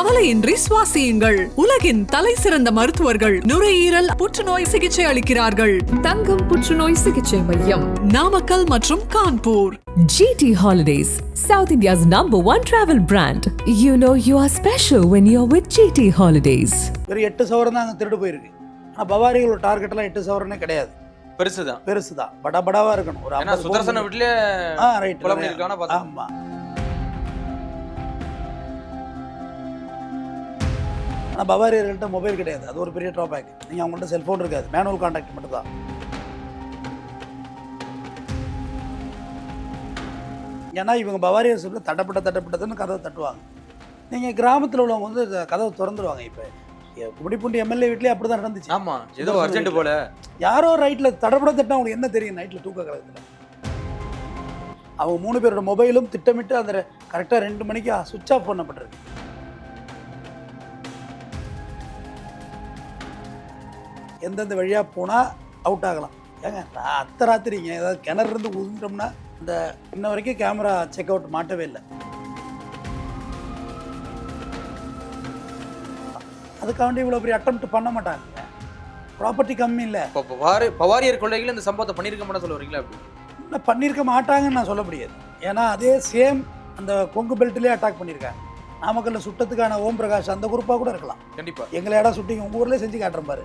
கவலையின்றி சுவாசியுங்கள். உலகின் தலை சிறந்த மருத்துவர்கள் நுரையீரல் புற்றுநோய் சிகிச்சை அளிக்கிறார்கள். தங்கம் புற்றுநோய் சிகிச்சை மையம் நாமக்கல் மற்றும் Kanpur. GT Holidays, South India's number one travel brand. You know you are special when you're with GT Holidays. வெறும் எட்டு சவரம் தான் அங்கே திருடு போயிருக்கு. ஆனால் பவாரிகளோட டார்கெட்லாம் எட்டு சவரனே கிடையாது. பெருசுதான். பெருசு தான் படா இருக்கணும். ஒரு ஏன்னா 50 சுதர்சன வீட்லயே ஆ ரைட் கொலை பார்த்தா ஆனால் பவாரியர்கள்ட்ட மொபைல் கிடையாது. அது ஒரு பெரிய ட்ராபேக் நீங்கள் அவங்கள்ட்ட செல்ஃபோன் இருக்காது. மேனுவல் கான்டாக்ட் மட்டும் தான் ஏன்னா இவங்க பவாரியர் சிப்பில் தட்டப்பட்ட தட்டப்பட்டதுன்னு கதவை தட்டுவாங்க. நீங்கள் கிராமத்தில் உள்ளவங்க வந்து கதவை திறந்துருவாங்க இப்போ. குடிப்பூண்டி எம்எல்ஏ வீட்லேயே அப்படி தான் நடந்துச்சு. ஆமா. ஏதோ அர்ஜென்ட் போல. யாரோ ரைட்டில் தடப்பட தட்டா அவங்களுக்கு என்ன தெரியும்? நைட்டில் தூக்க கலகத்தில் அவங்க மூணு பேரோட மொபைலும் திட்டமிட்டு அந்த கரெக்டாக ரெண்டு மணிக்கு சுவிட்ச் ஆஃப் பண்ணப்பட்டிருக்கு. எந்தெந்த வழியாக போனால் அவுட் ஆகலாம். ஏங்க அத்த ராத்திரிங்க. ஏதாவது கிணறு இருந்து உதிர்ந்தோம்னா இந்த இன்ன வரைக்கும் கேமரா செக் அவுட் மாட்டவே இல்லை. அதுக்காண்டி இவ்வளோ பெரிய அட்டம் பண்ண மாட்டாங்க. ப்ராப்பர்ட்டி கம்மி இல்லை. இப்போ பவாரி பவாரியர் கொள்ளைகள் இந்த சம்பவத்தை பண்ணிருக்க மாட்டா சொல்ல வரீங்களா அப்படி? இல்லை பண்ணியிருக்க மாட்டாங்கன்னு நான் சொல்ல முடியாது. ஏன்னா அதே சேம் அந்த கொங்கு பெல்ட்லேயே அட்டாக் பண்ணியிருக்காங்க. நாமக்கல்ல சுட்டத்துக்கான ஓம் பிரகாஷ் அந்த குரூப்பாக கூட இருக்கலாம். கண்டிப்பா. எங்களை இடம் சுட்டிங்க உங்கள் ஊர்லேயே செஞ்சு காட்டுறேன் பாரு.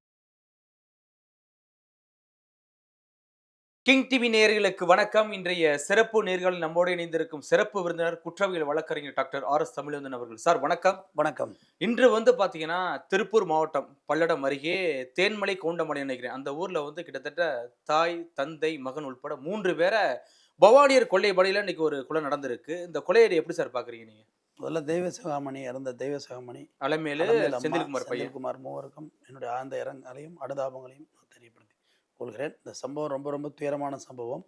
கிங் டிவி நேயர்களுக்கு வணக்கம். இன்றைய சிறப்பு நேர்காணல் நம்மோடு இணைந்திருக்கும் சிறப்பு விருந்தினர் குற்றவியல் வழக்கறிஞர் டாக்டர் ஆர் எஸ் தமிழந்தன் அவர்கள். சார் வணக்கம். வணக்கம். இன்று வந்து பாத்தீங்கன்னா திருப்பூர் மாவட்டம் பல்லடம் அருகே தேன்மலை கவுண்டமலை நினைக்கிறேன். அந்த ஊர்ல வந்து கிட்டத்தட்ட தாய் தந்தை மகன் உட்பட மூன்று பேரை பவானியர் கொள்ளை படையில இன்னைக்கு ஒரு கொலை நடந்திருக்கு. இந்த கொலையை எப்படி சார் பாக்குறீங்க நீங்க? முதல்ல தெய்வ சிவகாமணி இறந்த தெய்வ சிவகாமணி அலமேலு செந்தில்குமார் பையன். செந்தில்குமார் மூவருக்கும் என்னுடைய ஆழ்ந்த இரங்கலையும் அனுதாபங்களையும் தெரியப்படுத்தி கொள்கிறேன். இந்த சம்பவம் ரொம்ப ரொம்ப துயரமான சம்பவம்.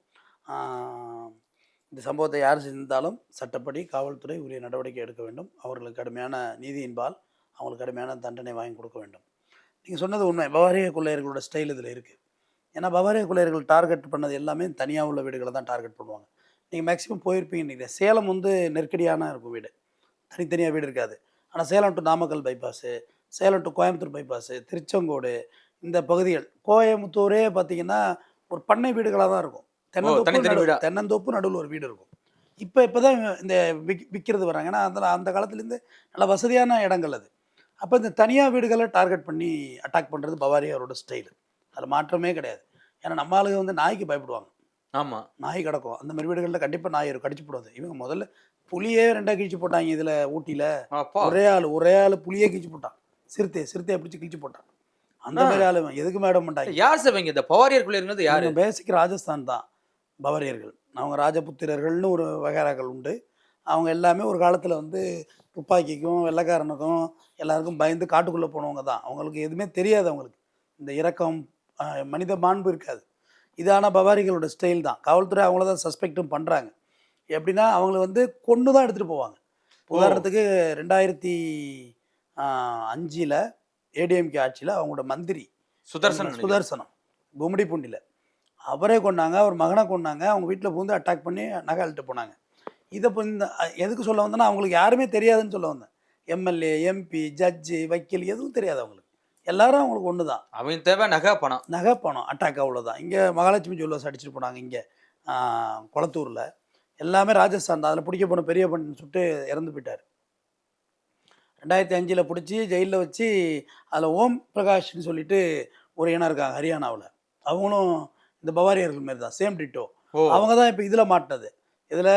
இந்த சம்பவத்தை யார் செஞ்சாலும் சட்டப்படி காவல்துறை உரிய நடவடிக்கை எடுக்க வேண்டும். அவர்களுக்கு கடுமையான நீதியின்பால் அவங்களுக்கு கடுமையான தண்டனை வாங்கி கொடுக்க வேண்டும். நீங்கள் சொன்னது உண்மை. பவாரிய கொள்ளையர்களோட ஸ்டைல் இதில் இருக்குது ஏன்னா பவாரிய கொள்ளையர்கள் டார்கெட் பண்ணது எல்லாமே தனியாக உள்ள வீடுகளை தான் டார்கெட் பண்ணுவாங்க. நீங்கள் மேக்ஸிமம் போயிருப்பீங்க. நினைக்கிறேன் சேலம் வந்து நெருக்கடியான இருக்கும் வீடு. தனித்தனியாக வீடு இருக்காது. ஆனால் Salem to Namakkal bypass Salem to Coimbatore bypass Tiruchengode இந்த பகுதிகள். கோயம்புத்தூரே பார்த்தீங்கன்னா ஒரு பண்ணை வீடுகளாக தான் இருக்கும். தென்னந்தோப்பு? தென்னந்தோப்பு நடுவில் ஒரு வீடு இருக்கும். இப்போ இப்போ தான் இந்த விக் விற்கிறது வராங்க. ஏன்னா அந்த அந்த காலத்துலேருந்து நல்ல வசதியான இடங்கள் அது. அப்போ இந்த தனியாக வீடுகளை டார்கெட் பண்ணி அட்டாக் பண்ணுறது பவாரியாரோட ஸ்டைல். அதில் மாற்றமே கிடையாது. ஏன்னா நம்ம ஆளுங்க வந்து நாய்க்கு பயப்படுவாங்க. ஆமா. நாய் கிடக்கும். அந்த மாதிரி வீடுகளில் கண்டிப்பாக நாய் கடிச்சு போடாது. இவங்க முதல்ல புளியே ரெண்டாக கிழிச்சு போட்டாங்க இதில் ஊட்டியில். ஒரே ஆள் ஒரே ஆள் புளியே கிழிச்சு போட்டான். சிறுத்தை சிறுத்தையை பிடிச்சி கிழிச்சு போட்டான். அந்த. மாதிரி ஆளு. எதுக்கு மேடம் மாட்டாங்க யார் சார் இவங்க? இந்த பவாரியர் கொள்ளையர்கள் யாரு? பேசிக் ராஜஸ்தான் தான் பவரியர்கள். அவங்க ராஜபுத்திரர்கள்னு ஒரு வகைராக்கள் உண்டு. அவங்க எல்லாமே ஒரு காலத்தில் வந்து துப்பாக்கிக்கும் வெள்ளைக்காரனுக்கும் எல்லாருக்கும் பயந்து காட்டுக்குள்ளே போனவங்க தான். அவங்களுக்கு எதுவுமே தெரியாது அவங்களுக்கு. இந்த இரக்கம் மனித மாண்பு இருக்காது. இது ஆனால் பவாரிகளோட ஸ்டைல் தான். காவல்துறை அவங்கள தான் சஸ்பெக்டும் பண்ணுறாங்க எப்படின்னா அவங்கள வந்து கொண்டு தான் எடுத்துகிட்டு போவாங்க உதாரணத்துக்கு ரெண்டாயிரத்தி அஞ்சில் ஏடிஎம்கே ஆட்சியில் அவங்களோட மந்திரி சுதர்சன் நினைக்கிறேன். சுதர்சனம் கும்மிடிப்பூண்டியில் அவரே கொண்டாங்க அவர் மகனை கொண்டாங்க அவங்க வீட்டில் பூந்து அட்டாக் பண்ணி நகை அழுட்டு போனாங்க. இதை இப்போ இந்த எதுக்கு சொல்ல வந்தேன்னா அவங்களுக்கு யாருமே தெரியாதுன்னு சொல்ல வந்தேன். எம்எல்ஏ எம்பி ஜட்ஜு வக்கீல் எதுவும் தெரியாது அவங்களுக்கு. எல்லாரும் அவங்களுக்கு ஒன்று தான் அவன் தேவை நகை பணம். நகை பணம் அட்டாக் அவ்வளோதான் இங்கே மகாலட்சுமி ஜுவல்லர்ஸ் அடிச்சிட்டு போனாங்க இங்கே குளத்தூரில். எல்லாமே ராஜஸ்தான் தான். அதில் பிடிக்க போன பெரிய பண்ணு சுட்டு இறந்து போயிட்டார். ரெண்டாயிரத்தி அஞ்சில் பிடிச்சி ஜெயிலில் வச்சு அதில் ஓம் பிரகாஷ்னு சொல்லிட்டு ஒரு இனம் இருக்காங்க ஹரியானாவில். அவங்களும் இந்த பவாரியர்கள் மாரி தான் சேம் டிட்டோ. அவங்க தான் இப்போ இதில் மாட்டினது. இதில்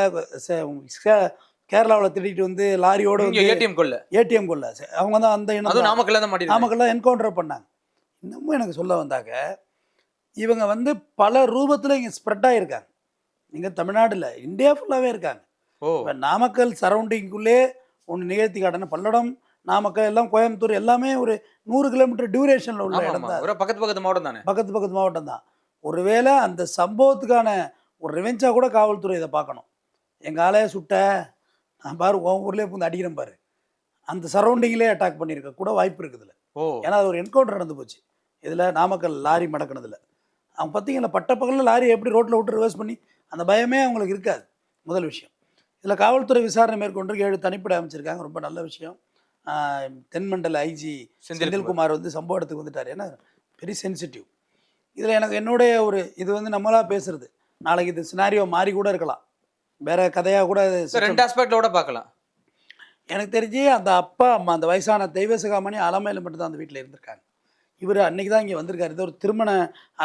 கேரளாவில் திருடிட்டு வந்து லாரியோட ஏடிஎம் கொள்ள. ஏடிஎம் கொள்ள. அவங்க தான் அந்த இனம் தான். நாமக்கல்ல தான் நாமக்கெல்லாம் என்கவுண்டர் பண்ணாங்க. இன்னமும் எனக்கு சொல்ல வந்தாக்க இவங்க வந்து பல ரூபத்தில் இங்கே ஸ்ப்ரெட் ஆகியிருக்காங்க இங்கே தமிழ்நாடுல இந்தியா ஃபுல்லாகவே இருக்காங்க. இப்போ நாமக்கல் சரௌண்டிங்குள்ளே ஒன்று நிகழ்த்தி காட்டின பல்லடம் நாமக்கல் எல்லாம் கோயம்புத்தூர் எல்லாமே ஒரு நூறு கிலோமீட்டர் டியூரேஷனில் உள்ள இடம் தான் பக்கத்து பக்கத்து மாவட்டம் தானே பக்கத்து பக்கத்து மாவட்டம் தான் ஒருவேளை அந்த சம்பவத்துக்கான ஒரு ரிவெஞ்சாக கூட காவல்துறை இதை பார்க்கணும். எங்கள் ஆளைய சுட்ட. நான் பாரு உன் ஊர்லேயே வந்து அடிக்கிறேன் பாரு. அந்த சரௌண்டிங்லேயே அட்டாக் பண்ணியிருக்க கூட வாய்ப்பு இருக்குதுல்ல. ஏன்னா அது ஒரு என்கவுண்டர் நடந்து போச்சு. இதில் நாமக்கல் லாரி மடக்கினதுல. அவங்க பார்த்தீங்களா பட்ட பகலில் லாரி எப்படி ரோட்டில் விட்டு ரிவர்ஸ் பண்ணி அந்த பயமே அவங்களுக்கு இருக்காது. முதல் விஷயம். இதில் காவல்துறை விசாரணை மேற்கொண்டு ஏழு தனிப்படை அமைச்சிருக்காங்க. ரொம்ப நல்ல விஷயம். தென்மண்டல ஐஜி செந்தில்குமார். வந்து சம்பவ இடத்துக்கு வந்துட்டார். ஏன்னா வெரி சென்சிட்டிவ் இதில் எனக்கு என்னுடைய ஒரு இது வந்து நம்மளா பேசுறது. நாளைக்கு இது சினாரியோ மாறி கூட இருக்கலாம். வேற கதையாக கூட ரெண்டு ஆஸ்பெக்ட்ல கூட பார்க்கலாம். எனக்கு தெரிஞ்சு அந்த அப்பா அம்மா அந்த வயசான தெய்வ சிகாமணி அலமையில் மட்டும்தான் அந்த வீட்டில் இருந்திருக்காங்க. இவர் அன்னைக்கு தான் இங்கே வந்திருக்காரு. இது ஒரு திருமண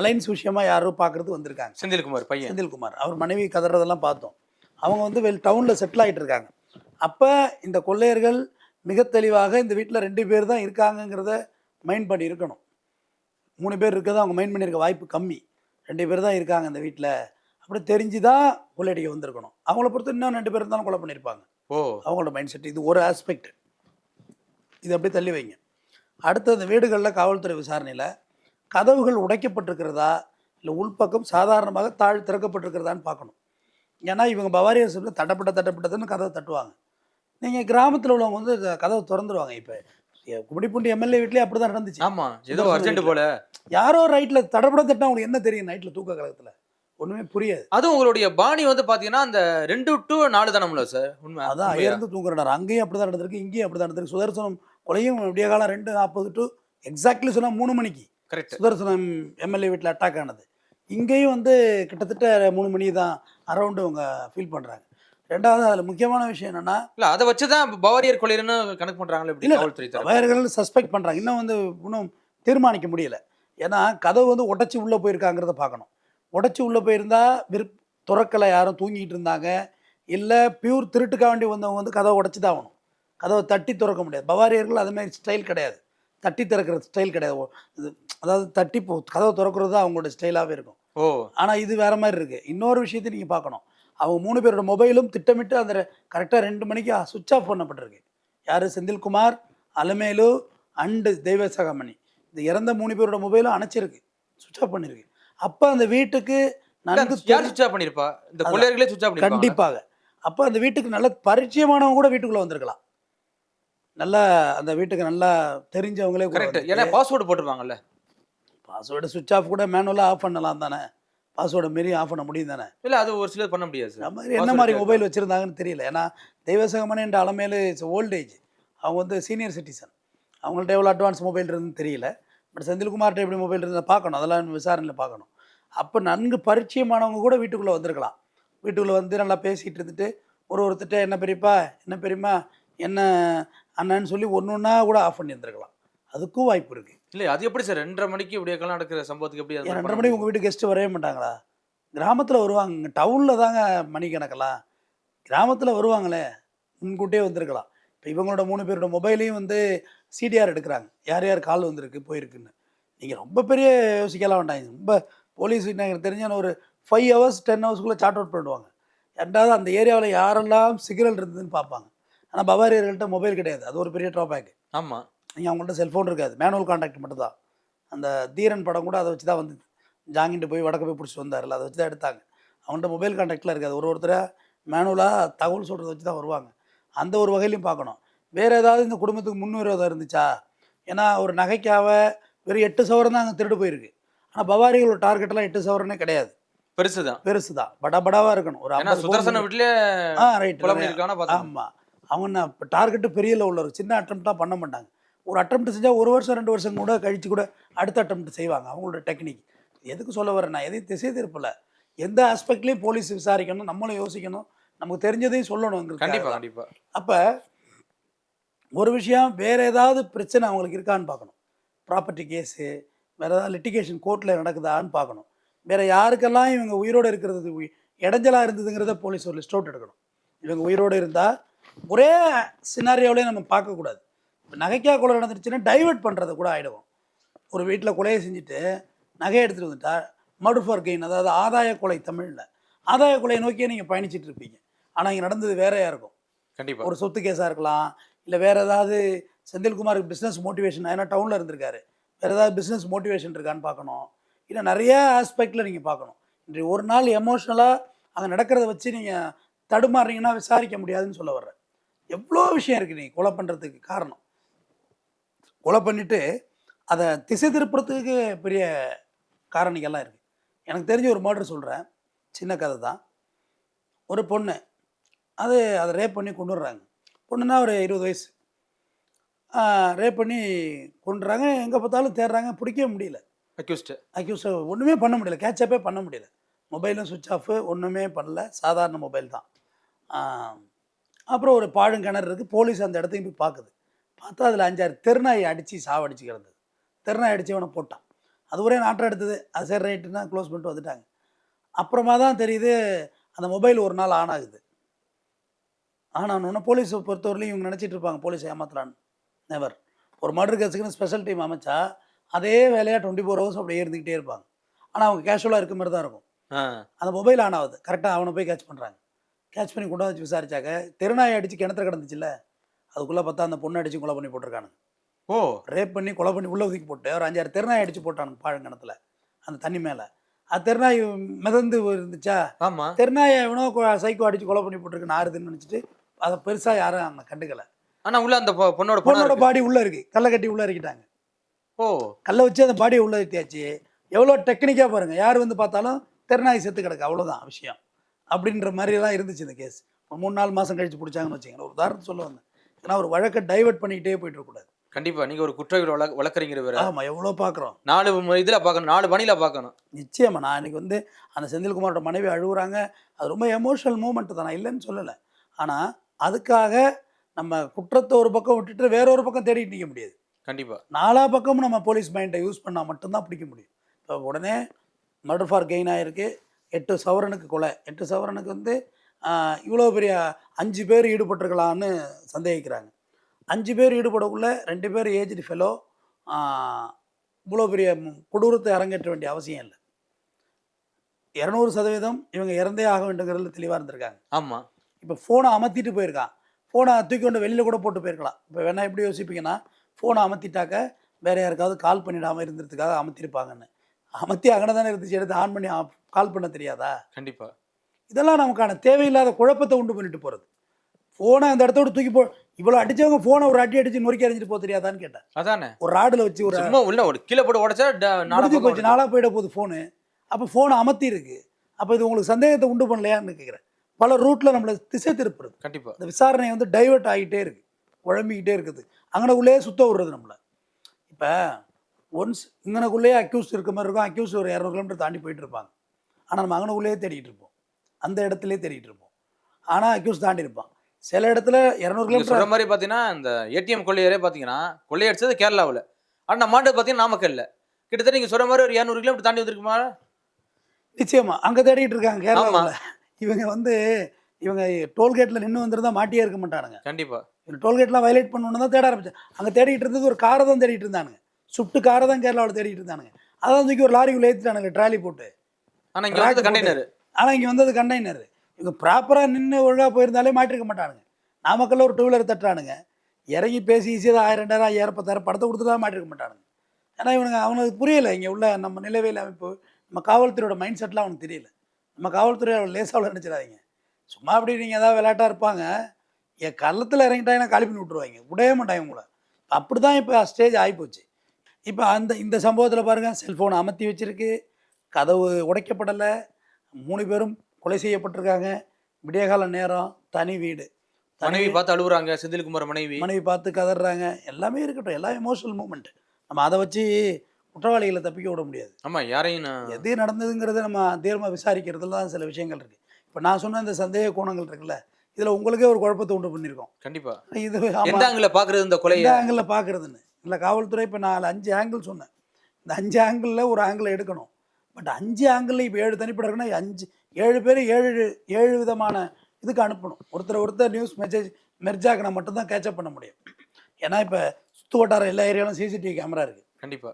அலைன்ஸ் விஷயமா யாரோ பார்க்கறதுக்கு வந்திருக்காங்க. செந்தில்குமார் பையன். செந்தில்குமார். அவர் மனைவி கதறதெல்லாம் பார்த்தோம். அவங்க வந்து வெல் டவுனில் செட்டில் ஆகிட்டு இருக்காங்க. அப்போ இந்த கொள்ளையர்கள் மிக தெளிவாக இந்த வீட்டில் ரெண்டு பேர் தான் இருக்காங்கங்கிறத மைண்ட் பண்ணி இருக்கணும். மூணு பேர் இருக்கிறத அவங்க மைண்ட் பண்ணியிருக்க வாய்ப்பு கம்மி. ரெண்டு பேர் தான் இருக்காங்க இந்த வீட்டில் அப்படி தெரிஞ்சு தான் கொள்ளையடிக்க வந்திருக்கணும். அவங்கள பொறுத்து இன்னும் ரெண்டு பேர் இருந்தாலும் கொலை பண்ணியிருப்பாங்க ஓ. அவங்களோட மைண்ட் செட் இது ஒரு ஆஸ்பெக்ட் இது அப்படியே தள்ளி வைங்க. அடுத்து அந்த வீடுகளில் காவல்துறை விசாரணையில் கதவுகள் உடைக்கப்பட்டிருக்கிறதா? இல்லை உள்பக்கம் சாதாரணமாக தாழ் திறக்கப்பட்டிருக்கிறதான்னு பார்க்கணும். ஏன்னா இவங்க பவாரியா சிப்பில் தட்டப்பட்ட தட்டப்பட்டதுன்னு கதவை தட்டுவாங்க. நீங்கள் கிராமத்தில் உள்ளவங்க வந்து கதவை திறந்துருவாங்க. இப்போ கும்மிடிப்பூண்டி எம்எல்ஏ வீட்லேயே அப்படி தான் நடந்துச்சு. ஆமா ஏதோ அர்ஜென்ட் போல. யாரோ ரைட்டில் தடப்பட தட்டா அவங்களுக்கு என்ன தெரியும் நைட்டில் தூக்க கழகத்தில்? ஒன்றுமே புரியாது. அதுவும் உங்களுடைய பாணி வந்து பாத்தீங்கன்னா அந்த ரெண்டு டு நாலு தானம்ல சார்? உண்மை அதான்? அயர்ந்து தூங்குறாரு அங்கேயும் அப்படி தான் நடந்திருக்கு இங்கேயும் அப்படி தான் நடந்திருக்கு. சுதர்சனம் கொலையும் விடிய காலம் ரெண்டு நாற்பது டு எக்ஸாக்ட்லி சொன்னால் மூணு மணிக்கு. கரெக்ட் சுதர்சனம் எம்எல்ஏ வீட்டில் அட்டாக் ஆனது. இங்கேயும் வந்து கிட்டத்தட்ட மூணு மணி தான் அரௌண்டு அவங்க ஃபீல் பண்ணுறாங்க ரெண்டாவது அதில் முக்கியமான விஷயம் என்னென்னா இல்ல அதை வச்சுதான் பவாரியர் கொள்ளையர்னு கணக்கு பண்றாங்களே இப்படி இல்ல, காவல்துறை வயர்கள் சஸ்பெக்ட் பண்ணுறாங்க இன்னும் வந்து இன்னும் தீர்மானிக்க முடியல. ஏன்னா கதவு வந்து உடச்சி உள்ளே போயிருக்காங்கிறத பார்க்கணும். உடச்சி உள்ளே போயிருந்தா விருப் துறக்கலை யாரும் தூங்கிட்டு இருந்தாங்க. இல்லை பியூர் திருட்டுக்காக வேண்டி வந்தவங்க வந்து கதவை உடச்சி தான் ஆகணும். கதவை தட்டி திறக்க முடியாது. பவாரியர்கள் அது மாதிரி ஸ்டைல் கிடையாது. தட்டி திறக்கிற ஸ்டைல் கிடையாது. இது அதாவது தட்டி போ கதவை திறக்கிறது தான் அவங்களோட ஸ்டைலாகவே இருக்கும். ஓ. ஆனால் இது வேற மாதிரி இருக்குது இன்னொரு விஷயத்தை நீங்கள் பார்க்கணும். அவங்க மூணு பேரோட மொபைலும் திட்டமிட்டு அந்த கரெக்டாக ரெண்டு மணிக்கு சுவிட்ச் ஆஃப் பண்ணப்பட்டிருக்கு. யார்? செந்தில்குமார் அலமேலு அண்டு தெய்வசகமணி. இந்த இறந்த மூணு பேரோட மொபைலும் அணைச்சிருக்கு. சுவிட்ச் ஆஃப் பண்ணியிருக்கு அப்போ அந்த வீட்டுக்கு நன்கு யார் சுவிட்ச் ஆஃப் பண்ணிருப்பா? இந்த கொள்ளையர்களே சுவிட்ச் ஆஃப் கண்டிப்பாக. அப்போ அந்த வீட்டுக்கு நல்ல பரிச்சயமானவங்க கூட வீட்டுக்குள்ளே வந்திருக்கலாம். நல்லா அந்த வீட்டுக்கு நல்லா தெரிஞ்சவங்களே கூட கரெக்ட் ஏன்னா பாஸ்வேர்டு போட்டுருவாங்கல்ல. பாஸ்வேர்டு சுவிட்ச் ஆஃப் கூட மேனுவலாக ஆஃப் பண்ணலாம் தானே? பாஸ்வேர்டை மீறி ஆஃப் பண்ண முடியும் தானே? இல்ல அது ஒரு சிலர் பண்ண முடியாது நம்ம மாதிரி என்ன மாதிரி மொபைல் வச்சுருந்தாங்கன்னு தெரியல. ஏன்னா தெய்வசகமணி என்ற அலமேலு இட்ஸ் ஓல்டேஜ் அவங்க வந்து சீனியர் சிட்டிசன் அவங்கள்ட்ட எவ்வளோ அட்வான்ஸ் மொபைல் இருந்துன்னு தெரியல. பட் செந்தில்குமார்கிட்ட எப்படி மொபைல் இருந்தால் பார்க்கணும். அதெல்லாம் விசாரணையில் பார்க்கணும். அப்போ நன்கு பரிச்சயமானவங்க கூட வீட்டுக்குள்ளே வந்திருக்கலாம். வீட்டுக்குள்ளே வந்து நல்லா பேசிகிட்டு இருந்துட்டு ஒரு ஒருத்தட்ட என்ன பெரியப்பா? என்ன பெரியம்மா? என்ன அண்ணன்னு சொல்லி ஒன்று ஒன்றா கூட ஆஃப் பண்ணியிருந்திருக்கலாம். அதுக்கும் வாய்ப்பு இருக்குது இல்ல அது எப்படி சார்? ரெண்டரை மணிக்கு இப்படி எல்லாம் நடக்கிற சம்பவத்துக்கு எப்படி ரெண்டரை மணிக்கு உங்கள் வீட்டுக்கு கெஸ்ட்டு வரவே மாட்டாங்களா? கிராமத்தில் வருவாங்க. டவுனில் தாங்க மணிக்கணக்கெல்லாம். கிராமத்தில் வருவாங்களே. முன்கூட்டியே வந்திருக்கலாம். இப்போ இவங்களோட மூணு பேரோட மொபைலையும் வந்து சிடிஆர் எடுக்கிறாங்க. யார் யார் கால் வந்திருக்கு போயிருக்குன்னு. நீங்கள் ரொம்ப பெரிய யோசிக்கலாம் வேண்டாம். ரொம்ப போலீஸ் எனக்கு தெரிஞ்ச ஒரு ஃபைவ் ஹவர்ஸ் டென் ஹவர்ஸ்க்குள்ளே சார்ட் அவுட் பண்ணிடுவாங்க. ரெண்டாவது அந்த ஏரியாவில் யாரெல்லாம் சிக்னல் இருந்ததுன்னு பார்ப்பாங்க. ஆனால் பவாரியர்கள்ட்ட மொபைல் கிடையாது. அது ஒரு பெரிய ட்ராபேக் ஆமா. நீங்கள் அவங்கள்ட்ட செல்ஃபோன் இருக்காது. மேனுவல் கான்டாக்ட் மட்டும் தான் அந்த தீரன் படம் கூட அதை வச்சு தான் வந்து ஜாங்கிட்டு போய் வடக்க போய் பிடிச்சிட்டு வந்தார்ல அதை வச்சு தான் எடுத்தாங்க. அவங்கள்ட்ட மொபைல் கான்டாக்டில் இருக்காது. ஒரு ஒருத்தராக மேனுவலாக தகவல் சொல்கிறத வச்சு தான் வருவாங்க. அந்த ஒரு வகையிலையும் பார்க்கணும். வேறு ஏதாவது இந்த குடும்பத்துக்கு முன்னுரிமை இருந்துச்சா? ஏன்னா ஒரு நகைக்காக வெறும் எட்டு சவரம் தான் அங்கே திருடு போயிருக்கு. ஆனால் பவாரிகளோட டார்கெட்லாம் எட்டு சவரனே கிடையாது. பெருசுதான். பெருசு தான் படா படாவாக இருக்கணும். ஒரு சுதர்சன வீட்லயே ஆ ரைட். ஆமாம் அவங்க டார்கெட்டு பெரிய லெவலில் ஒரு சின்ன அட்டம்ப்டாக பண்ண மாட்டாங்க. ஒரு அட்டம்ப்ட் செஞ்சால் ஒரு வருஷம் ரெண்டு வருஷம் கூட கழிச்சு கூட அடுத்த அட்டம்ப்ட் செய்வாங்க அவங்களோட டெக்னிக் எதுக்கு சொல்ல வரேன்? நான் எதையும் திசை திருப்பல. எந்த ஆஸ்பெக்ட்லேயும் போலீஸ் விசாரிக்கணும் நம்மளும் யோசிக்கணும். நமக்கு தெரிஞ்சதையும் சொல்லணும் கண்டிப்பா கண்டிப்பா. அப்போ ஒரு விஷயம் வேறு ஏதாவது பிரச்சனை அவங்களுக்கு இருக்கான்னு பார்க்கணும். ப்ராப்பர்ட்டி கேஸு வேறு ஏதாவது லிட்டிகேஷன் கோர்ட்டில் நடக்குதான்னு பார்க்கணும். வேறு யாருக்கெல்லாம் இவங்க உயிரோடு இருக்கிறது உய்- இடைஞ்சலா இருந்ததுங்கிறத போலீஸ் ஒரு லிஸ்ட் அவுட் எடுக்கணும். இவங்க உயிரோடு இருந்தால் ஒரே சினாரியோவிலே நம்ம பார்க்கக்கூடாது. இப்போ நகைக்கா கொலை நடந்துருச்சுன்னா டைவர்ட் பண்ணுறது கூட ஆகிடுவோம் ஒரு வீட்டில் கொலையை செஞ்சுட்டு நகையை எடுத்துகிட்டு வந்துட்டா மர்டர் ஃபார் கெயின் அதாவது ஆதாய கொலை தமிழில். ஆதாய கொலையை நோக்கியே நீங்கள் பயணிச்சிட்டு இருப்பீங்க. ஆனால் இங்கே நடந்தது வேறையா இருக்கும். கண்டிப்பா. ஒரு சொத்து கேஸாக இருக்கலாம் இல்லை வேற ஏதாவது செந்தில்குமாருக்கு பிஸ்னஸ் மோட்டிவேஷன் ஏன்னா டவுனில் இருந்திருக்காரு. வேற ஏதாவது பிஸ்னஸ் மோட்டிவேஷன் இருக்கான்னு பார்க்கணும். இல்லை நிறைய ஆஸ்பெக்டில் நீங்கள் பார்க்கணும். இன்றைய ஒரு நாள் எமோஷ்னலாக அங்கே நடக்கிறத வச்சு நீங்கள் தடுமாறுறீங்கன்னா விசாரிக்க முடியாதுன்னு சொல்ல வர்றேன். எவ்வளோ விஷயம் இருக்குது நீ கொலை பண்ணுறதுக்கு காரணம்? கொலை பண்ணிட்டு அதை திசை திருப்புறதுக்கு பெரிய காரணிகள்லாம் இருக்குது எனக்கு தெரிஞ்ச ஒரு மர்டர் சொல்கிறேன் சின்ன கதை தான். ஒரு பொண்ணு. அது அதை ரேப் பண்ணி கொண்டுடுறாங்க. பொண்ணுன்னா ஒரு இருபது வயசு. ரேப் பண்ணி கொண்டுறாங்க எங்கே பார்த்தாலும் தேடுறாங்க. பிடிக்கவே முடியல. அக்யூஸ்ட் அக்யூஸ் ஒன்றுமே பண்ண முடியல. கேட்சப்பே பண்ண முடியல. மொபைலும் சுவிட்ச் ஆஃபு ஒன்றுமே பண்ணல. சாதாரண மொபைல் தான். அப்புறம் ஒரு பாழுங்கிணறு இருக்குது போலீஸ் அந்த இடத்தையும் போய் பார்க்குது. பார்த்தா அதில் அஞ்சாறு தெருநாயை அடித்து சாவடிச்சு கிடந்தது. தெருநாய் அடித்து இவனை போட்டான். அது ஒரே நாட்டம் எடுத்தது. அது சரி ரைட்டுன்னா க்ளோஸ் பண்ணிட்டு வந்துட்டாங்க. அப்புறமா தான் தெரியுது அந்த மொபைல் ஒரு நாள் ஆன் ஆகுது. ஆனான்னு போலீஸை பொறுத்தவரையிலும் இவங்க நினச்சிட்டு இருப்பாங்க போலீஸ் ஏமாத்தலான்னு. நெவர் ஒரு மர்டர் கேஸுக்குன்னு ஸ்பெஷல் டீம் அமைச்சா அதே வேலையாக டுவெண்ட்டி ஃபோர் ஹவர்ஸ் அப்படியே இருந்துக்கிட்டே இருப்பாங்க. ஆனால் அவங்க கேஷுவலாக இருக்க மாதிரி தான் இருக்கும். அந்த மொபைல் ஆன் ஆகுது. கரெக்டாக அவனை போய் கேட்ச் பண்ணுறாங்க கேட்ச் பண்ணி கொண்டு வந்து விசாரிச்சாக்க தெருநாயை அடித்து கிணத்துல கிடந்துச்சுல்ல? அதுக்குள்ளே பார்த்தா அந்த பொண்ணை அடித்து கொலை பண்ணி போட்டிருக்கானுங்க. ஓ. ரேப் பண்ணி கொலை பண்ணி உள்ளே ஒதுக்கி போட்டு ஒரு அஞ்சாறு தெருநாய் அடித்து போட்டானுங்க பாழங்கிணத்துல அந்த தண்ணி மேலே. அது தெருநாய் மிதந்து இருந்துச்சா ஆமா. தெருநாயை எவனோ சைக்கோ அடித்து கொலை பண்ணி போட்டிருக்கு நாருதுன்னு நினச்சிட்டு அதை பெருசாக யாரும் அவங்க கண்டுக்கல. ஆனா உள்ள அந்த பொண்ணோட பொண்ணு பொண்ணோட பாடி உள்ளே இருக்குது கல்லை கட்டி உள்ளே இறக்கிட்டாங்க. ஓ. கல்லை வச்சு அந்த பாடியை உள்ள ஏற்றியாச்சு எவ்வளோ டெக்னிக்காக பாருங்கள் யார் வந்து பார்த்தாலும் தெருநாய் செத்து கிடக்கு. அவ்வளோதான் விஷயம். அப்படின்ற மாதிரிலாம் இருந்துச்சு இந்த கேஸ். ஒரு மூணு நாலு மாதம் கழிச்சு பிடிச்சாங்கன்னு வச்சுக்கோங்களேன். ஒரு உதாரணம் சொல்ல வந்தேன். ஏன்னா ஒரு வழக்கை டைவர்ட் பண்ணிக்கிட்டே போயிட்டு இருக்கக்கூடாது கண்டிப்பா. நீங்க ஒரு குற்றவியல் வழக்கு வழக்கறிஞர் வேற. ஆமாம் எவ்வளோ பார்க்குறோம். நாலு இதுல பார்க்கணும். நாலு மணில பார்க்கணும். நிச்சயமா. நான் இன்னைக்கு வந்து அந்த செந்தில்குமாரோட மனைவி அழுகுறாங்க. அது ரொம்ப எமோஷனல் மூமெண்ட் தான். நான் இல்லைன்னு சொல்லலை. ஆனால் அதுக்காக நம்ம குற்றத்தை ஒரு பக்கம் விட்டுட்டு வேற ஒரு பக்கம் தேடிட்டு நிற்க முடியாது. கண்டிப்பா. நாலா பக்கமும் நம்ம போலீஸ் மைண்டை யூஸ் பண்ணால் மட்டும்தான் பிடிக்க முடியும். இப்போ உடனே மர்டர் ஃபார் கெயின் ஆகிருக்கு எட்டு சவரனுக்கு கொலை. எட்டு சவரனுக்கு வந்து இவ்வளோ பெரிய அஞ்சு பேர் ஈடுபட்டிருக்கலான்னு சந்தேகிக்கிறாங்க. அஞ்சு பேர் ஈடுபடக்குள்ள ரெண்டு பேர் ஏஜ்டு ஃபெலோ இவ்வளோ பெரிய கொடூரத்தை அரங்கேற்ற வேண்டிய அவசியம் இல்லை. இரநூறு சதவீதம் இவங்க இறந்தே ஆக வேண்டுங்கிறதுல தெளிவாக இருந்திருக்காங்க. ஆமா. இப்போ ஃபோனை அமர்த்திட்டு போயிருக்கான். ஃபோனை தூக்கி கொண்டு வெளியில் கூட போட்டு போயிருக்கலாம். இப்போ வேணா எப்படி யோசிப்பீங்கன்னா ஃபோனை அமர்த்திட்டாக்க வேற யாருக்காவது கால் பண்ணிடாமல் இருந்ததுக்காக அமர்த்திருப்பாங்கன்னு அமர்த்தி அங்கே தானே இருந்துச்சு எடுத்து ஆன் பண்ணி கால் பண்ண தெரியாதா? கண்டிப்பா. இதெல்லாம் நமக்கான தேவையில்லாத குழப்பத்தை உண்டு பண்ணிட்டு போகிறது ஃபோனை அந்த இடத்தோட தூக்கி போ இவ்வளோ அடிச்சவங்க ஃபோனை ஒரு அடி அடிச்சு நொறுக்கி அடிச்சிட்டு போக தெரியாதான்னு கேட்டேன். அதானே? ஒரு ராடில் வச்சு ஒரு சும்மா உள்ள ஒரு கீழே போட்டு உடைச்சா முடிஞ்சு போச்சு நாளாக போயிட போகுது ஃபோனு அப்போ ஃபோனை அமர்த்தி இருக்கு. அப்போ இது உங்களுக்கு சந்தேகத்தை உண்டு பண்ணலையான்னு கேட்குறேன் பல ரூட்டில் நம்மளை திசை திருப்புறது. கண்டிப்பா. இந்த விசாரணை வந்து டைவர்ட் ஆகிட்டே இருக்கு. குழம்பிக்கிட்டே இருக்குது. அங்கனக்குள்ளேயே சுத்த விடுறது நம்மளை. இப்போ ஒன்ஸ் இங்கனக்குள்ளேயே அக்யூஸ் இருக்க மாதிரி இருக்கும். அக்யூஸ் ஒரு இரநூறு கிலோமீட்டர் தாண்டி போயிட்டு இருப்பாங்க. ஆனால் நம்ம அங்கனக்குள்ளேயே தேடிட்டு இருப்போம். அந்த இடத்துலயே தேடிட்டு இருப்போம். ஆனால் அக்யூஸ் தாண்டி இருப்பான். சில இடத்துல இரநூறு நீங்க சொல்ற கிலோமீட்டர் மாதிரி பாத்தீங்கன்னா இந்த ஏடிஎம் கொள்ளையரே பாத்தீங்கன்னா கொள்ளையடிச்சது கேரளாவுல. ஆனா நம்ம மாட்டு பாத்தீங்கன்னா நாமக்கல்ல. கிட்டத்தட்ட நீங்க சொல்ற மாதிரி ஒரு இரநூறு கிலோமீட்டர் தாண்டி வந்திருக்குமா? நிச்சயமா. அங்கே தேடிட்டு இருக்காங்க கேரளாவில். இவங்க வந்து இவங்க டோல்கேட்டில் நின்று வந்திருந்தா மாட்டியே இருக்க மாட்டானுங்க. கண்டிப்பா. இந்த டோல்கேட்லாம் வயலேட் பண்ணணுன்னு தான் தேட ஆரம்பிச்சேன் அங்கே தேடிட்டு இருந்தது ஒரு காரை தான் தேடிட்டு இருந்தானுங்க. சுட்டு காரை தான் கேரளாவில் தேடிட்டு இருந்தானுங்க. அதான் தூக்கி ஒரு லாரிக்குள்ளே ஏற்றிட்டானுங்க ட்ராலி போட்டு. ஆனா இங்க கண்டெய்னர் ஆனால் இங்கே வந்தது கண்டெய்னர் இவங்க ப்ராப்பராக நின்று ஒழுங்காக போயிருந்தாலே மாட்டிருக்க மாட்டானுங்க. நாமக்கல்ல ஒரு டூ வீலர் தட்டுறானுங்க. இறங்கி பேசி ஈஸியாக ஆயிரம் ரெண்டாயிரம் ஐயாயிரம் பத்தாயிரம் படத்தை கொடுத்து தான் மாட்டிருக்க மாட்டானுங்க. ஏன்னா இவனுங்க அவனுக்கு புரியல இங்கே உள்ள நம்ம நிலவியல் அமைப்பு நம்ம காவல்துறையோட மைண்ட் செட்லாம் அவனுக்கு தெரியல. நம்ம காவல்துறை அவள் லேசாவில் நினச்சிடாதீங்க. சும்மா அப்படி நீங்கள் ஏதாவது விளையாட்டாக இருப்பாங்க. என் கள்ளத்தில் இறங்கிட்டாங்கன்னா காலி பண்ணி விட்ருவாங்க விடவே மாட்டாங்க உங்களை அப்படி தான் இப்போ ஸ்டேஜ் ஆகிப்போச்சு இப்போ அந்த இந்த சம்பவத்தில் பாருங்கள் செல்ஃபோனை அமர்த்தி வச்சிருக்கு. கதவு உடைக்கப்படலை. மூணு பேரும் கொலை செய்யப்பட்டிருக்காங்க. விடியகால நேரம் தனி வீடு. மனைவி பார்த்து அழுகுறாங்க செந்தில்குமார் மனைவி. மனைவி பார்த்து கதறாங்க எல்லாமே இருக்கட்டும். எல்லாம் எமோஷனல் மூமெண்ட் நம்ம அதை வச்சு குற்றவாளிகளை தப்பிக்க விட முடியாது. ஆமா யாரையும் எது நடந்ததுங்கிறத நம்ம தீர்மாக விசாரிக்கிறதுல தான் சில விஷயங்கள் இருக்குது இப்போ நான் சொன்ன இந்த சந்தேக கோணங்கள் இருக்குல்ல இதில் உங்களுக்கே ஒரு குழப்பத்தை உண்டு பண்ணியிருக்கோம். கண்டிப்பா. இது எந்த ஆங்கில பாக்குறது இந்த எந்த ஆங்கிளில் பார்க்குறதுன்னு? இல்லை காவல்துறை இப்போ நாலு அஞ்சு ஆங்கிள் சொன்னேன். இந்த அஞ்சு ஆங்கிளில் ஒரு ஆங்கிள் எடுக்கணும். பட் அஞ்சு ஆங்கிளில் இப்போ ஏழு தனிப்பட இருக்குன்னா அஞ்சு ஏழு பேர் ஏழு ஏழு விதமான இதுக்கு அனுப்பணும். ஒருத்தர் ஒருத்தர் நியூஸ் மெசேஜ் மெர்ஜாக்கினா மட்டும்தான் கேட்சப் பண்ண முடியும். ஏன்னா இப்போ சுற்று வட்டாரம் எல்லா ஏரியாலும் சிசிடிவி கேமரா இருக்குது கண்டிப்பா.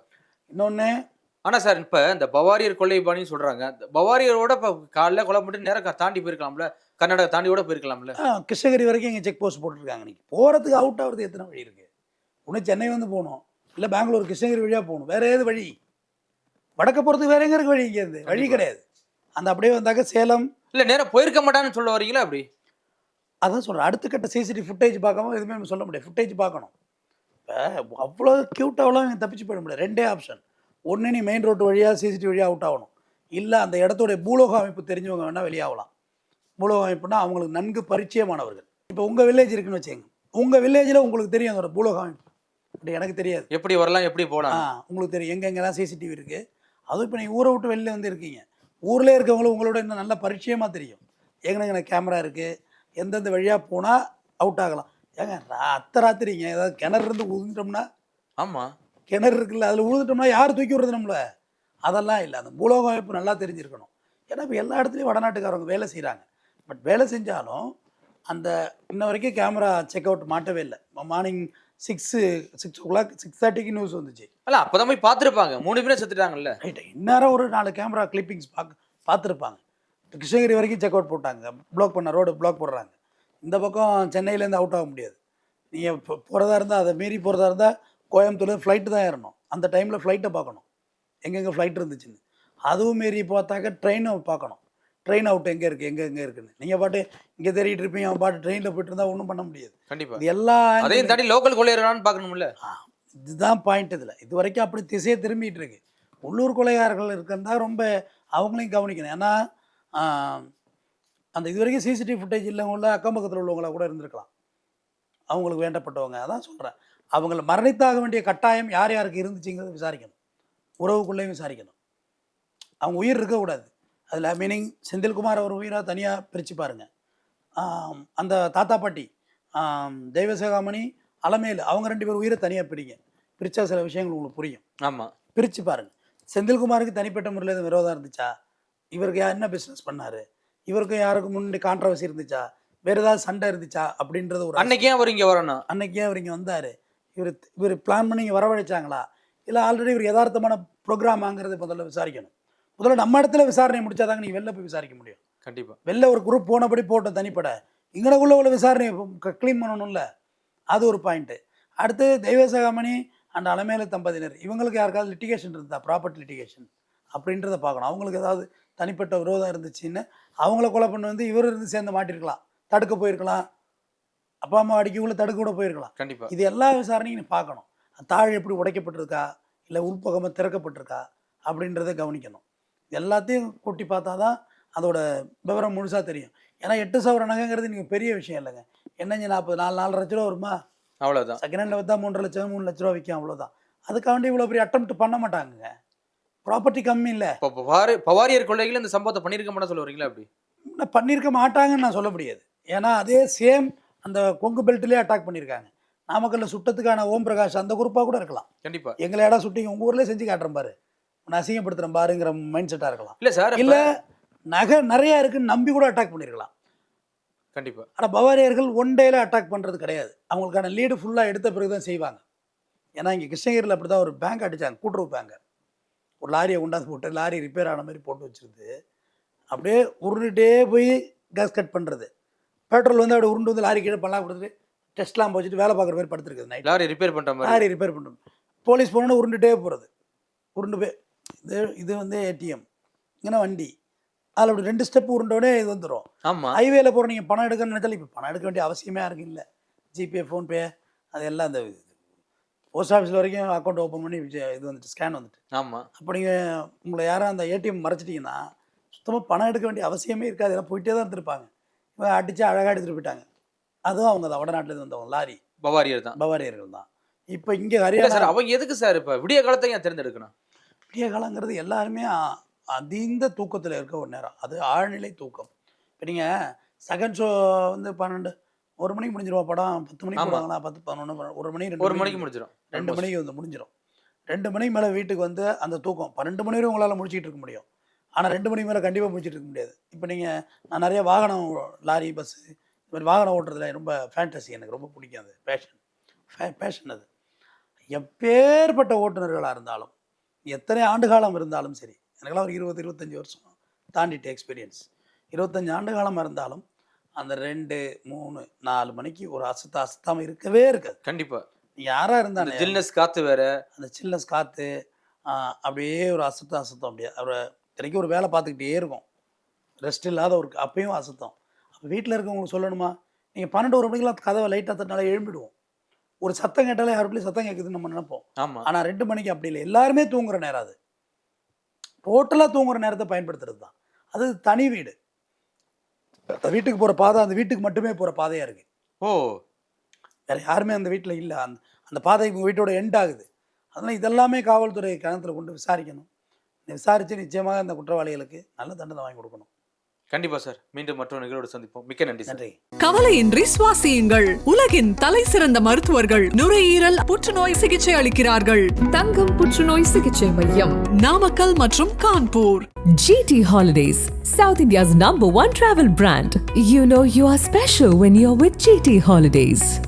இன்னொன்று ஆனா சார் இப்ப இந்த பவாரியர் கொள்ளை பாணின்னு சொல்றாங்க. இந்த பவாரியரோட இப்ப காலைல கொலை பண்ணிட்டு நேரம் தாண்டி போயிருக்கலாம்ல. கர்நாடகா தாண்டி கூட போயிருக்கலாம்ல. ஆ, கிருஷ்ணகிரி வரைக்கும் இங்கே செக் போஸ்ட் போட்டிருக்காங்க இன்னைக்கு. போகிறதுக்கு அவுட் ஆகிறது எத்தனை வழி இருக்குது ஒன்று சென்னை வந்து போகணும். இல்லை பெங்களூர் கிருஷ்ணகிரி வழியாக போகணும். வேற ஏது வழி? வடக்க போகிறதுக்கு வேற எங்கே இருக்கு வழி? இங்கேருந்து வழி. கிடையாது. அந்த அப்படியே வந்தாக்க சேலம். இல்ல நேரா போயிருக்க மாட்டான்னு சொல்ல வரீங்களா அப்படி? அதான் சொல்கிறேன் அடுத்த கட்ட சிசிடிவி ஃபுட்டேஜ் பார்க்காம எதுவுமே நம்ம சொல்ல முடியாது. ஃபுட்டேஜ் பார்க்கணும். இப்போ அவ்வளோ க்யூட்டாகலாம் இங்கே தப்பிச்சு போயிட முடியாது. ரெண்டே ஆப்ஷன் ஒன்று நீ மெயின் ரோட்டு வழியாக சிசிடிவி வழியாக அவுட் ஆகணும். இல்லை அந்த இடத்துடைய பூலோக அமைப்பு தெரிஞ்சவங்க வேணால் வெளியாகலாம் பூலோக அமைப்புனா அவங்களுக்கு நன்கு பரிச்சயமானவர்கள். இப்போ உங்கள் வில்லேஜ் இருக்குன்னு வச்சுங்க உங்கள் வில்லேஜில் உங்களுக்கு தெரியும் அதோட பூலோக அமைப்பு. அப்படி எனக்கு தெரியாது. எப்படி வரலாம் எப்படி ஆ போலாம் உங்களுக்கு தெரியும். எங்கெங்கெல்லாம் சிசிடிவி இருக்குது அதுவும் இப்போ நீங்கள் ஊரை விட்டு வெளில வந்து இருக்கீங்க. ஊரில் இருக்கவங்களும் உங்களோட இன்னும் நல்ல பரிச்சயமாக தெரியும். எங்கெங்க கேமரா இருக்குது எந்தெந்த வழியாக போனால் அவுட் ஆகலாம். ஏங்க அத்த ராத்திரிங்க. ஏதாவது கிணறு இருந்து உழுந்துட்டோம்னா? ஆமா. கிணறு இருக்குல்ல அதில் உழுதுட்டோம்னா யார் தூக்கி விடுறது நம்மள? அதெல்லாம் இல்லை. அந்த பூலோக அமைப்பு நல்லா தெரிஞ்சிருக்கணும். ஏன்னா இப்போ எல்லா இடத்துலையும் வடநாட்டுக்காரவங்க வேலை செய்கிறாங்க பட் வேலை செஞ்சாலும் அந்த இன்ன வரைக்கும் கேமரா செக் அவுட் மாட்டவே இல்லை. Morning six six o'clock six தேர்ட்டிக்கு நியூஸ் வந்துச்சு. அல்ல அப்பதான் போய் பார்த்திருப்பாங்க. மூணு பேரும் செத்துட்டாங்கல்ல. ரைட்டு இந்நேரம் ஒரு நாலு கேமரா கிளிப்பிங்ஸ் பார்க்க பார்த்துருப்பாங்க. கிருஷ்ணகிரி வரைக்கும் செக் அவுட் போட்டாங்க. ப்ளாக் பண்ண ரோடு ப்ளாக் போடுறாங்க. இந்த பக்கம் சென்னையிலேருந்து அவுட் ஆக முடியாது. நீங்கள் போகிறதா இருந்தால் அதை மீறி போகிறதா இருந்தால் கோயம்புத்தூர் ஃப்ளைட்டு தான் ஏறணும். அந்த டைமில் ஃப்ளைட்டை பார்க்கணும். எங்கெங்கே ஃப்ளைட் இருந்துச்சுன்னு. அதுவும் மீறி பார்த்தாக்க ட்ரெயினை பார்க்கணும். ட்ரெயின் அவுட் எங்கே இருக்குது எங்கே எங்கே இருக்குன்னு. நீங்கள் பாட்டு இங்கே தேடிட்டு இருப்பீங்க அவன் பாட்டு ட்ரெயினில் போயிட்டு இருந்தால் ஒன்றும் பண்ண முடியாது. கண்டிப்பா. இது எல்லா அதையும் தாண்டி லோக்கல் கொள்ளையறான்னு பார்க்கணும்ல. இதுதான் பாயிண்ட் இதில். இது வரைக்கும் அப்படி திசையை திரும்பிட்டு இருக்கு. உள்ளூர் கொலைகாரர்கள் இருக்கிறதா ரொம்ப அவங்களையும் கவனிக்கணும். ஏன்னா அந்த இது வரைக்கும் சிசிடிவி ஃபுட்டேஜ் இல்லவங்கள அக்கம் பக்கத்தில் உள்ளவங்களா கூட இருந்திருக்கலாம். அவங்களுக்கு வேண்டப்பட்டவங்க அதான் சொல்கிறேன் அவங்கள மரணித்தாக வேண்டிய கட்டாயம் யார் யாருக்கு இருந்துச்சுங்கிறத விசாரிக்கணும். உறவுக்குள்ளேயும் விசாரிக்கணும். அவங்க உயிர் இருக்கக்கூடாது. அதில் மீனிங் செந்தில்குமார் அவர் உயிராக தனியாக பிரித்து பாருங்கள் அந்த தாத்தா பாட்டி தெய்வசேகாமணி அலமேலு அவங்க ரெண்டு பேர் உயிரை தனியாக பிரிங்க. பிரித்தா சில விஷயங்கள் உங்களுக்கு புரியும். ஆமா. பிரித்து பாருங்க. செந்தில்குமாருக்கு தனிப்பட்ட முறையில் எதுவும் விரோதம் இருந்துச்சா? இவருக்கு யா- என்ன பிஸ்னஸ் பண்ணாரு? இவருக்கு யாருக்கு முன்னாடி கான்ட்ரவர்சி இருந்துச்சா? வேற ஏதாவது சண்டை இருந்துச்சா? அப்படின்றது ஒரு அன்னைக்கு ஏன் அவர் இங்க வரணும்? அன்னைக்கே அவர் இங்கே வந்தார்? இவர் இவர் பிளான் பண்ணி இங்கே வரவழைச்சாங்களா? இல்லை ஆல்ரெடி இவர் யதார்த்தமான ப்ரோக்ராமாங்கிறத முதல்ல விசாரிக்கணும். முதல்ல நம்ம இடத்துல விசாரணை முடிச்சாதாங்க நீங்கள் வெளில போய் விசாரிக்க முடியும். கண்டிப்பா. வெளில ஒரு குரூப் போனபடி போட்டோம் தனிப்பட. இங்கனக்குள்ள உள்ள விசாரணை க்ளீன் பண்ணணும்ல. அது ஒரு பாயிண்ட்டு அடுத்து தெய்வசகாமணி அண்ட் அலமேலு தம்பதியினர். இவங்களுக்கு யாருக்காவது லிட்டிகேஷன் இருந்தா ப்ராப்பர்ட்டி லிட்டிகேஷன் அப்படின்றத பார்க்கணும். அவங்களுக்கு ஏதாவது தனிப்பட்ட விரோதம் இருந்துச்சுன்னு அவங்கள கொலை பண்ண வந்து இவர் இருந்து சேர்ந்து மாட்டிருக்கலாம். தடுக்க போயிருக்கலாம். அப்பா அம்மா அடிக்கக்குள்ள தடுக்க கூட போயிருக்கலாம். கண்டிப்பா. இது எல்லா விசாரணையும் நீ பார்க்கணும். தாழ் எப்படி உடைக்கப்பட்டிருக்கா? இல்லை உள்பக்கமாக திறக்கப்பட்டிருக்கா? அப்படின்றத கவனிக்கணும். எல்லாத்தையும் கூட்டி பார்த்தா தான் அதோட விவரம் முழுசாக தெரியும். ஏன்னா எட்டு சவர நகைங்கிறது நீங்கள் பெரிய விஷயம் இல்லைங்க. என்னஞ்சு நாற்பது நாலு நாலு லட்ச ரூபா வருமா? அவ்வளவுதான். செகண்ட் ஹேண்டில் விற்றா மூன்றரை லட்சம் மூணு லட்ச ரூபா விற்கும் அவ்வளோதான் அதுக்காண்டி இவ்வளோ பெரிய அட்டம் பண்ண மாட்டாங்கங்க. ப்ராப்பர்ட்டி கம்மி இல்லை. பவாரியர் கொள்ளைகள் இந்த சம்பவத்தை பண்ணிருக்க மாட்டா சொல்ல வரீங்களா அப்படி பண்ணியிருக்க மாட்டாங்கன்னு நான் சொல்ல முடியாது. ஏன்னா அதே சேம் அந்த கொங்கு பெல்ட்லேயே அட்டாக் பண்ணியிருக்காங்க. நாமக்கல்ல சுட்டத்துக்கான ஓம் பிரகாஷ் அந்த குரூப்பாக கூட இருக்கலாம். கண்டிப்பா. எங்களை இடம் சுட்டிங்க உங்கள் ஊர்லேயே செஞ்சு காட்டுறேன் பாரு. உன்னை அசிங்கப்படுத்துகிறேன் பாருங்கிற மைண்ட் செட்டாக இருக்கலாம். இல்ல சார் இல்லை நகை நிறையா இருக்குன்னு நம்பி கூட அட்டாக் பண்ணியிருக்கலாம் கண்டிப்பா ஆனால் பவாரியர்கள் ஒன் டேல அட்டாக் பண்ணுறது கிடையாது. அவங்களுக்கான லீடு ஃபுல்லாக எடுத்த பிறகு தான் செய்வாங்க. ஏன்னா இங்கே கிருஷ்ணகிரியில் அப்படி தான் ஒரு பேங்க் அடித்தாங்க கூட்டுறவு பேங்க் ஒரு லாரியை கொண்டாந்து போட்டு லாரி ரிப்பேர் ஆன மாதிரி போட்டு வச்சிருந்து அப்படியே உருண்டுட்டே போய் கேஸ் கட் பண்ணுறது பெட்ரோல் வந்து அப்படியே உருண்டு வந்து லாரி கீழே பல்லா கொடுத்துட்டு டெஸ்ட்லாம் போச்சுட்டு வேலை பார்க்குற மாதிரி படுத்துருக்குது நைட் லாரி ரிப்பேர் பண்ற மாதிரி. லாரி ரிப்பேர் பண்ணுறோம் போலீஸ் போனோன்னு உருண்டுட்டே போகிறது உருண்டு போய் இது இது வந்து ஏடிஎம் இங்கே வண்டி. அதில் அப்படி ரெண்டு ஸ்டெப் உருண்டோடனே இது வந்துடும் ஆமா. ஹைவேல போகிற நீங்கள் பணம் எடுக்கணும்னு நினைச்சாலும் இப்போ பணம் எடுக்க வேண்டிய அவசியமே யாருக்கு இல்லை. ஜிபே ஃபோன்பே அது எல்லாம் அந்த போஸ்ட் ஆஃபீஸில் வரைக்கும் அக்கௌண்ட் ஓப்பன் பண்ணி இது வந்துட்டு ஸ்கேன் வந்துட்டு. ஆமா. அப்போ நீங்கள் உங்களை யாரும் அந்த ஏடிஎம் மறைச்சிட்டிங்கன்னா சுத்தமாக பணம் எடுக்க வேண்டிய அவசியமே இருக்காது. எல்லாம் போயிட்டே தான் இருந்திருப்பாங்க. இவங்க அடித்து அழகாக எடுத்துகிட்டு போயிட்டாங்க. அதுவும் அவங்க தான். வடநாட்டிலேருந்து வந்தவங்க லாரி. பவாரியர் தான். பவாரியர்கள் தான். இப்போ இங்கே ஹரியானா சார் அவங்க எதுக்கு சார் இப்ப? விடிய காலத்தை ஏன் தேர்ந்தெடுக்கணும்? விடிய காலங்கிறது எல்லாருமே அதீந்த தூக்கத்தில் இருக்க ஒரு நேரம். அது ஆழ்நிலை தூக்கம். இப்போ நீங்கள் செகண்ட் ஷோ வந்து பன்னெண்டு ஒரு மணிக்கு முடிஞ்சிருவா படம் பத்து மணிக்கு. போடுவாங்களா பத்து பதினொன்று ஒரு மணி ரெண்டு ஒரு மணிக்கு. முடிஞ்சிடும் ரெண்டு மணிக்கு வந்து முடிஞ்சிடும் ரெண்டு மணிக்கு மேலே வீட்டுக்கு வந்து அந்த தூக்கம். பன்னெண்டு மணி வரை உங்களால் முடிச்சிட்டு இருக்க முடியும். ஆனால் ரெண்டு மணிக்கு மேலே கண்டிப்பாக முடிச்சிட்டு இருக்க முடியாது. இப்போ நீங்கள் நான் நிறைய வாகனம் லாரி பஸ்ஸு இந்த மாதிரி வாகனம் ஓட்டுறதுல ரொம்ப ஃபேண்டசி எனக்கு ரொம்ப பிடிக்கும் அது. பேஷன் பேஷன் அது. எப்பேற்பட்ட ஓட்டுநர்களாக இருந்தாலும் எத்தனை ஆண்டு காலம் இருந்தாலும் சரி எனக்கெல்லாம் ஒரு இருபது இருபத்தஞ்சி வருஷம் தாண்டிட்டு எக்ஸ்பீரியன்ஸ் இருபத்தஞ்சி ஆண்டு காலமாக இருந்தாலும் அந்த ரெண்டு மூணு நாலு மணிக்கு ஒரு அசத்த அசத்தாமல் இருக்கவே இருக்காது. கண்டிப்பா. யாராக இருந்தாலும் ஜில்னஸ் காத்து வேற. அந்த சில்னஸ் காற்று அப்படியே ஒரு அசுத்தம் அசுத்தம் அப்படியே. அவர் தினைக்கும் ஒரு வேலை பார்த்துக்கிட்டே இருக்கும். ரெஸ்ட் இல்லாத ஒரு அப்பயும் அசுத்தம். அப்போ வீட்டில் இருக்கவங்களுக்கு சொல்லணுமா? நீங்கள் பன்னெண்டு ஒரு மணிக்கெல்லாம் கதவை லைட்டாக தட்டினால எழும்பிடுவோம். ஒரு சத்தம் கேட்டாலே யாருக்குள்ளேயும் சத்தம் கேட்குதுன்னு நம்ம நினைப்போம். ஆமா. ஆனால் ரெண்டு மணிக்கு அப்படி இல்லை. எல்லாருமே தூங்குற நேரம் அது. டோட்டலாக தூங்குற நேரத்தை பயன்படுத்துறது தான். அது தனி வீடு. அந்த வீட்டுக்கு போகிற பாதை அந்த வீட்டுக்கு மட்டுமே போகிற பாதையாக இருக்குது ஓ. வேற யாருமே அந்த வீட்டில் இல்லை. அந்த அந்த பாதை உங்கள் வீட்டோட எண்ட் ஆகுது. அதனால் இதெல்லாமே காவல்துறை கணத்தில் கொண்டு விசாரிக்கணும். விசாரித்து நிச்சயமாக அந்த குற்றவாளிகளுக்கு நல்ல தண்டனை வாங்கி கொடுக்கணும். கண்டிப்பா சார். மீண்டும் மற்றொரு நிகழ்வோடு சந்திப்போம். மிக்க நன்றி நன்றி. கவலையின்றி சுவாசியுங்கள். உலகின் தலை சிறந்த மருத்துவர்கள் நுரையீரல் புற்றுநோய் சிகிச்சை அளிக்கிறார்கள். தங்கம் புற்றுநோய் சிகிச்சை மையம் நாமக்கல் மற்றும் Kanpur. GT Holidays, South India's number one travel brand. You know you are special when you're with GT Holidays.